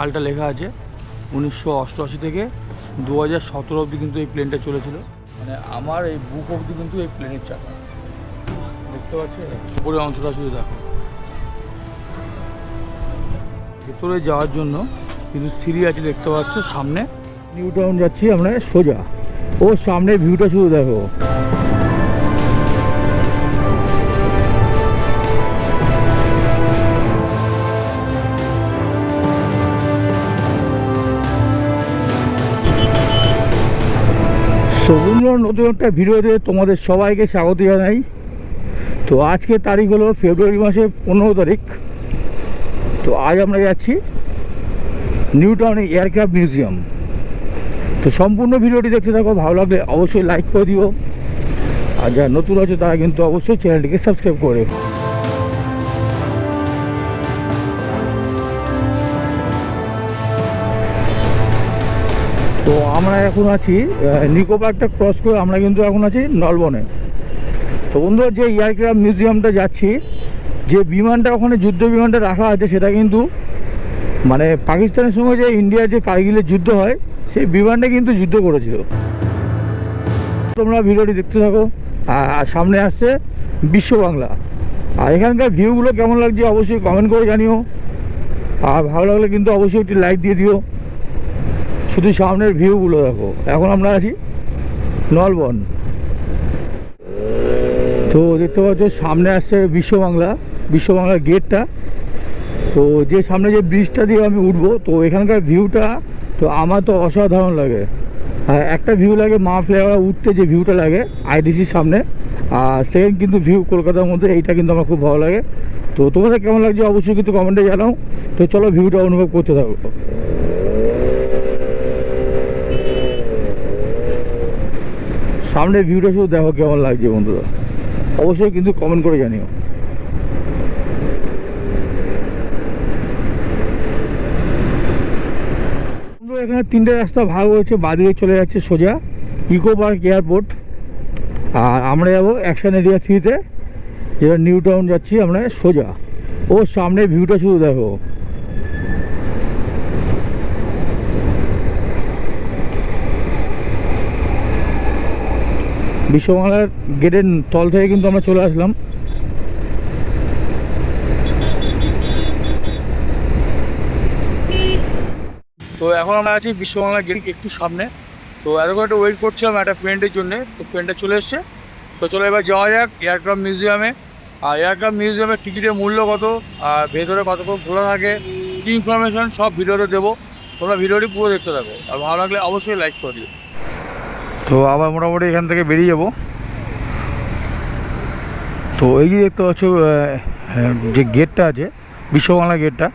সালটা লেখা আছে। উনিশশো অষ্টআশি থেকে দু হাজার সতেরো অবধি কিন্তু এই প্লেনটা চলেছিল। মানে আমার এই বুক অবধি কিন্তু এই প্লেনের চাকা। দেখতে পাচ্ছি উপরে অংশটা শুধু দেখো। ভেতরে যাওয়ার জন্য কিন্তু সিঁড়ি আছে দেখতে পাচ্ছ সামনে। নিউ টাউন যাচ্ছি আমরা সোজা। ও সামনে ভিউটা শুধু দেখো। সবুজর নতুন একটা ভিডিওতে তোমাদের সবাইকে স্বাগত জানাই। তো আজকে তারিখ হলো ফেব্রুয়ারি মাসের পনেরো তারিখ। তো আজ আমরা যাচ্ছি নিউ টাউনে এয়ারক্রাফট মিউজিয়াম। তো সম্পূর্ণ ভিডিওটি দেখতে থাকো, ভালো লাগলে অবশ্যই লাইক করে দিও। আর যারা নতুন আছে, তারা কিন্তু অবশ্যই চ্যানেলটিকে সাবস্ক্রাইব করে তো আমরা এখন আছি নিকো পার্কটা ক্রস করে আমরা কিন্তু এখন আছি নলবনে। তো বন্ধুরা, যে এয়ারক্রাফট মিউজিয়ামটা যাচ্ছি, যে বিমানটা ওখানে যুদ্ধ বিমানটা রাখা আছে, সেটা কিন্তু মানে পাকিস্তানের সঙ্গে যে ইন্ডিয়ার যে কারগিলের যুদ্ধ হয়, সেই বিমানটা কিন্তু যুদ্ধ করেছিল। তোমরা ভিডিওটি দেখতে থাকো আর সামনে আসছে বিশ্ব বাংলা। আর এখানকার ভিউগুলো কেমন লাগছে অবশ্যই কমেন্ট করে জানিও। আর ভালো লাগলে কিন্তু অবশ্যই একটি লাইক দিয়ে দিও। শুধু সামনের ভিউগুলো দেখো। এখন আমরা আছি নলবন। তো দেখতে পাচ্ছ, সামনে আসছে বিশ্ব বাংলা। বিশ্ব বাংলার গেটটা তো যে সামনে যে ব্রিজটা দিয়ে আমি উঠবো, তো এখানকার ভিউটা তো আমার তো অসাধারণ লাগে। আর একটা ভিউ লাগে মা ফ্লেভার, উঠতে যে ভিউটা লাগে আইডিসির সামনে। আর সেকেন্ড কিন্তু ভিউ কলকাতার মধ্যে, এইটা কিন্তু আমার খুব ভালো লাগে। তো তোমাদের কেমন লাগছে অবশ্যই কিন্তু কমেন্টে জানাও। তো চলো ভিউটা অনুভব করতে থাকো। সামনের ভিউটা শুধু দেখো কেমন লাগছে বন্ধুরা। অবশ্যই কিন্তু কমেন্ট করে জানিও। এখানে তিনটে রাস্তা ভাগ হয়েছে বাদিকে চলে যাচ্ছে সোজা, ইকো পার্ক এয়ারপোর্ট। আর আমরা যাব অ্যাকশন এরিয়া থ্রিতে, যেটা নিউ টাউন যাচ্ছি আমরা সোজা। ও সামনের ভিউটা শুধু দেখো। বিশ্ববাংলার গেটের তল থেকে কিন্তু আমরা চলে আসলাম। তো এখন আমরা আছি বিশ্ববাংলা গেট একটু সামনে। তো এতক্ষণ একটা ওয়েট করছিলাম একটা ফ্রেন্ডের জন্য। তো ফ্রেন্ডটা চলে এসছে। তো চলো এবার যাওয়া যাক এয়ারক্রাফট মিউজিয়ামে আর এয়ারক্রাফট মিউজিয়ামের টিকিটের মূল্য কত? আর ভেতরে কতক্ষণ খোলা থাকে? কী ইনফরমেশন সব ভিডিওতে দেবো। তোমরা ভিডিওটি পুরো দেখতে থাকো। আর ভালো লাগলে অবশ্যই লাইক করে দিও। তো আবার মোটামুটি এখান থেকে বেরিয়ে যাব। তো এই যে দেখতে পাচ্ছ যে গেটটা আছে, বিশ্ববাংলা গেটটা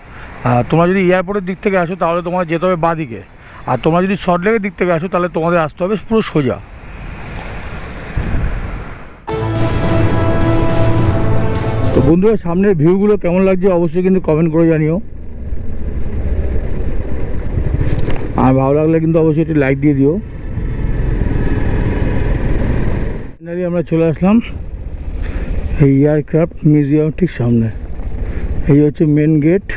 তোমরা যদি এয়ারপোর্টের দিক থেকে আসো তাহলে তোমার যেতে হবে বাদিকে। আর তোমরা যদি সল্টলেকের দিক থেকে আসো তাহলে তোমাদের আসতে হবে পুরো সোজা। তো বন্ধুরা, সামনের ভিউগুলো কেমন লাগছে অবশ্যই কিন্তু কমেন্ট করে জানিও। আর ভালো লাগলে কিন্তু অবশ্যই একটি লাইক দিয়ে দিও। ফাইনালি আমরা চলে আসলাম এই এয়ারক্রাফট মিউজিয়াম ঠিক সামনে। এই হচ্ছে মেন গেট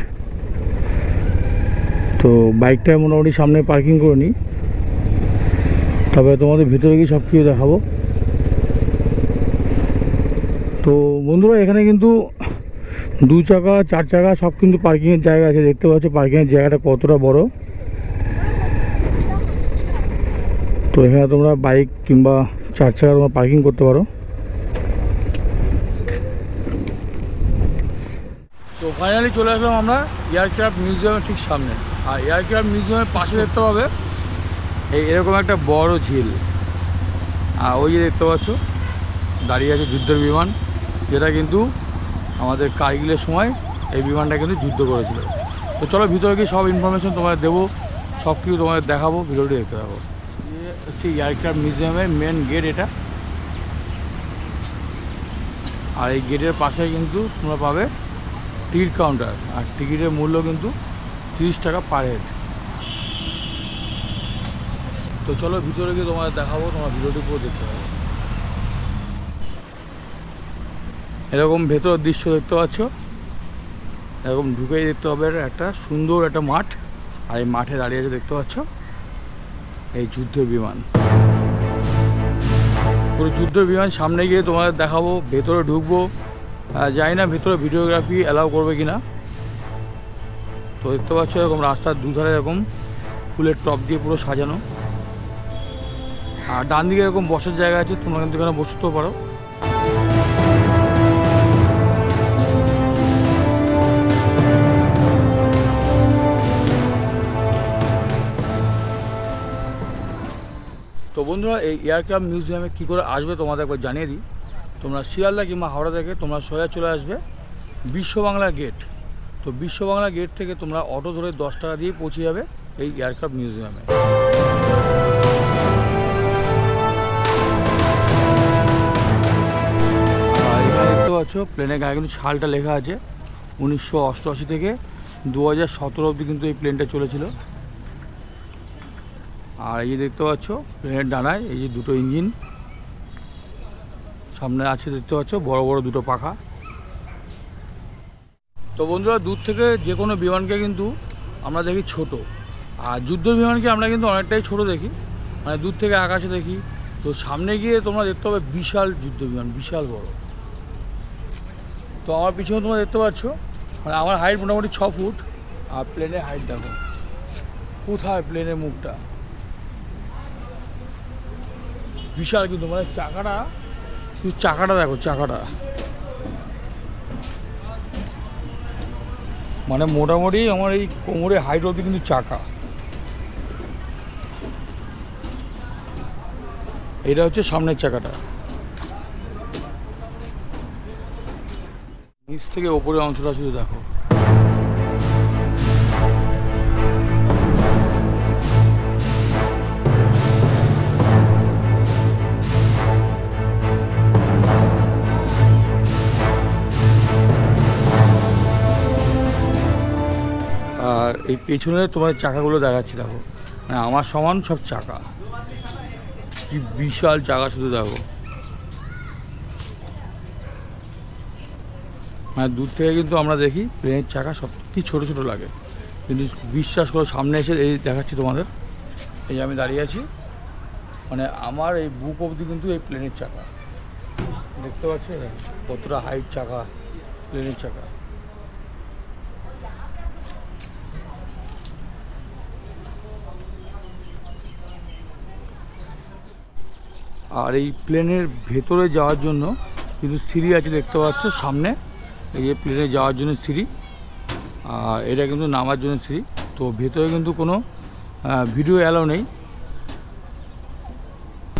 তো বাইকটা মোটামুটি সামনে পার্কিং করে নিই। তবে তোমাদের ভিতরে গিয়ে সব কিছু দেখাবো। তো বন্ধুরা, এখানে কিন্তু দু চাকা, চার চাকা সব কিন্তু পার্কিংয়ের জায়গা আছে। দেখতে পাচ্ছ পার্কিংয়ের জায়গাটা কতটা বড়। তো এখানে তোমরা বাইক কিংবা চার চাকা তোমরা পার্কিং করতে পারো। তো ফাইনালি চলে আসলাম আমরা এয়ারক্রাফট মিউজিয়ামের ঠিক সামনে। আর এয়ারক্রাফট মিউজিয়ামের পাশে দেখতে পাবে এই এরকম একটা বড় ঝিল। আর ওই যে দেখতে পাচ্ছ, দাঁড়িয়ে আছে যুদ্ধের বিমান। যেটা কিন্তু আমাদের কারগিলের সময় এই বিমানটা কিন্তু যুদ্ধ করেছিল। তো চলো ভিতরে গিয়ে সব ইনফরমেশন তোমাদের দেবো সব কিছু তোমাদের দেখাবো, ভিডিওটি দেখতে ইয়ে হচ্ছে এয়ারক্রাফট মিউজিয়ামের মেন গেট এটা। আর এই গেটের পাশে কিন্তু তোমরা পাবে টিকিট কাউন্টার আর টিকিটের মূল্য কিন্তু তিরিশ টাকা পার হেড তো চলো ভিতরে গিয়ে তোমাদের দেখাবো, তোমার ভিডিওটি পুরো দেখতে পাবো। এরকম ভেতরের দৃশ্য দেখতে পাচ্ছ। এরকম ঢুকেই দেখতে হবে একটা সুন্দর একটা মাঠ। আর এই মাঠে দাঁড়িয়ে আছে দেখতে পাচ্ছ। এই যুদ্ধ বিমান। পুরো যুদ্ধ বিমান সামনে গিয়ে তোমাদের দেখাবো, ভেতরে ঢুকবো। যাই জানি না ভেতরে ভিডিওগ্রাফি অ্যালাউ করবে কি না তো দেখতে পাচ্ছ এরকম রাস্তার দুধারে এরকম ফুলের টপ দিয়ে পুরো সাজানো। আর ডান দিকে এরকম বসার জায়গা আছে, তোমরা কিন্তু এখানে বসতেও পারো। তো বন্ধুরা, এই এয়ারক্রাফট মিউজিয়ামে কী করে আসবে তোমাদের একবার জানিয়ে দিই। তোমরা শিয়ালদা কিংবা হাওড়া থেকে তোমরা সোজা চলে আসবে বিশ্ব বাংলা গেট। তো বিশ্ব বাংলা গেট থেকে তোমরা অটো ধরে দশ টাকা দিয়ে পৌঁছে যাবে এই এয়ারক্রাফট মিউজিয়ামে। দেখতে পাচ্ছ প্লেনের গায়ে কিন্তু সালটা লেখা আছে। উনিশশো অষ্টআশি থেকে দু হাজার সতেরো অবধি কিন্তু এই প্লেনটা চলেছিল। আর এই যে দেখতে পাচ্ছ প্লেনের ডানায় এই যে দুটো ইঞ্জিন। সামনে আছে দেখতে পাচ্ছ, বড় বড় দুটো পাখা। তো বন্ধুরা, দূর থেকে যে কোনো বিমানকে কিন্তু আমরা দেখি ছোট। আর যুদ্ধ বিমানকে আমরা কিন্তু অনেকটাই ছোট দেখি মানে দূর থেকে আকাশে দেখি। তো সামনে গিয়ে তোমরা দেখতে পাবে বিশাল যুদ্ধ বিমান, বিশাল বড়। তো আমার পিছনে তোমরা দেখতে পাচ্ছ মানে আমার হাইট মোটামুটি ছ ফুট, আর প্লেনের হাইট দেখো। কোথায় প্লেনের মুখটা? বিশাল কিন্তু মানে চাকাটা, শুধু চাকাটা দেখো, চাকাটা। মানে মোটামুটি আমার এই কোমরে হাইট অবধি কিন্তু চাকা। এটা হচ্ছে সামনের চাকাটা। নিচ থেকে ওপরের অংশটা শুধু দেখো। এই পেছনে তোমার চাকাগুলো দেখাচ্ছি, দেখো। মানে আমার সমান সব চাকা। কি বিশাল চাকা শুধু, দেখো। মানে দূর থেকে কিন্তু আমরা দেখি, প্লেনের চাকা সব কি ছোটো ছোটো লাগে। কিন্তু বিশ্বাস করো, সামনে এসে এই দেখাচ্ছি তোমাদের। এই যে আমি দাঁড়িয়ে আছি। মানে আমার এই বুক অবধি কিন্তু এই প্লেনের চাকা। দেখতে পাচ্ছ? কতটা হাইট চাকা, প্লেনের চাকা। আর এই প্লেনের ভেতরে যাওয়ার জন্য কিন্তু সিঁড়ি আছে দেখতে পাচ্ছ সামনে। এই যে প্লেনে যাওয়ার জন্য সিঁড়ি, আর এটা কিন্তু নামার জন্য সিঁড়ি। তো ভেতরে কিন্তু কোনো ভিডিও অ্যালাউ নেই।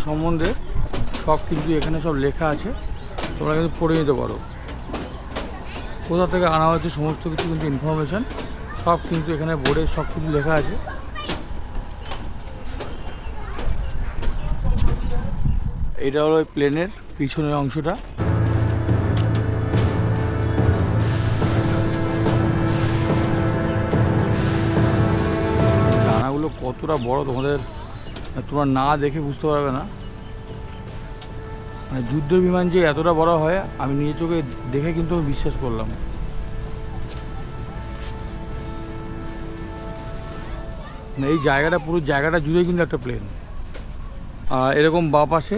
সম্বন্ধে সব কিন্তু এখানে সব লেখা আছে। তোমরা কিন্তু পড়ে নিতে পারো। কোথা থেকে আনা হয়েছে সমস্ত কিছু কিন্তু ইনফরমেশান সব কিন্তু এখানে বোর্ডে সব কিছু লেখা আছে। এটা হলো প্লেনের পিছনের অংশটা। ডানাগুলো কতটা বড় তোমাদের তোমরা না দেখে বুঝতে পারবে না। মানে যুদ্ধ বিমান যে এতটা বড় হয়, আমি নিজের চোখে দেখে কিন্তু আমি বিশ্বাস করলাম। মানে এই জায়গাটা পুরো জায়গাটা জুড়ে কিন্তু একটা প্লেন এরকম বাঁ পাশে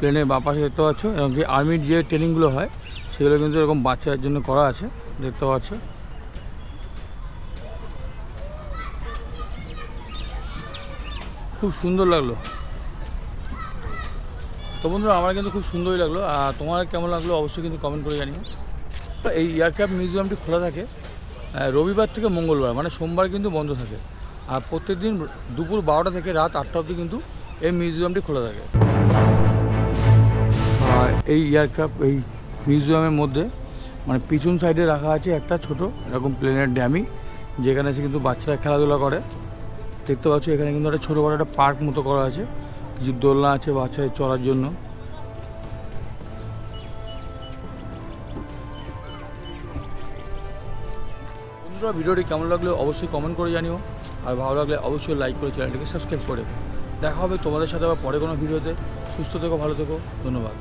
প্লেনের বাঁ পাশে দেখতে পাচ্ছ, এবং যে আর্মির যে ট্রেনিংগুলো হয়, সেগুলো কিন্তু এরকম বাচ্চাদের জন্য করা আছে, দেখতে পাচ্ছ। খুব সুন্দর লাগল। তো বন্ধুরা, আমার কিন্তু খুব সুন্দরই লাগল, আর তোমার কেমন লাগল অবশ্যই কিন্তু কমেন্ট করে জানিও। এই এয়ারক্রাফট মিউজিয়ামটি খোলা থাকে রবিবার থেকে মঙ্গলবার মানে সোমবার কিন্তু বন্ধ থাকে। আর প্রত্যেকদিন দুপুর বারোটা থেকে রাত আটটা অবধি কিন্তু এই মিউজিয়ামটি খোলা থাকে। এই এয়ারক্রাফট এই মিউজিয়ামের মধ্যে মানে পিছন সাইডে রাখা আছে একটা ছোট, এরকম প্লেনের ড্যামি যেখানে এসে কিন্তু বাচ্চারা খেলাধুলা করে। দেখতে পাচ্ছ, এখানে কিন্তু একটা ছোটো বড় একটা পার্ক মতো করা আছে। কিছু দোলনা আছে বাচ্চাদের চড়ার জন্য। বন্ধুরা, ভিডিওটি কেমন লাগল অবশ্যই কমেন্ট করে জানিও। আর ভালো লাগলে অবশ্যই লাইক করে চ্যানেলটিকে সাবস্ক্রাইব করে দেখা হবে তোমাদের সাথে আবার পরে কোনো ভিডিওতে। সুস্থ থেকো, ভালো থেকো, ধন্যবাদ।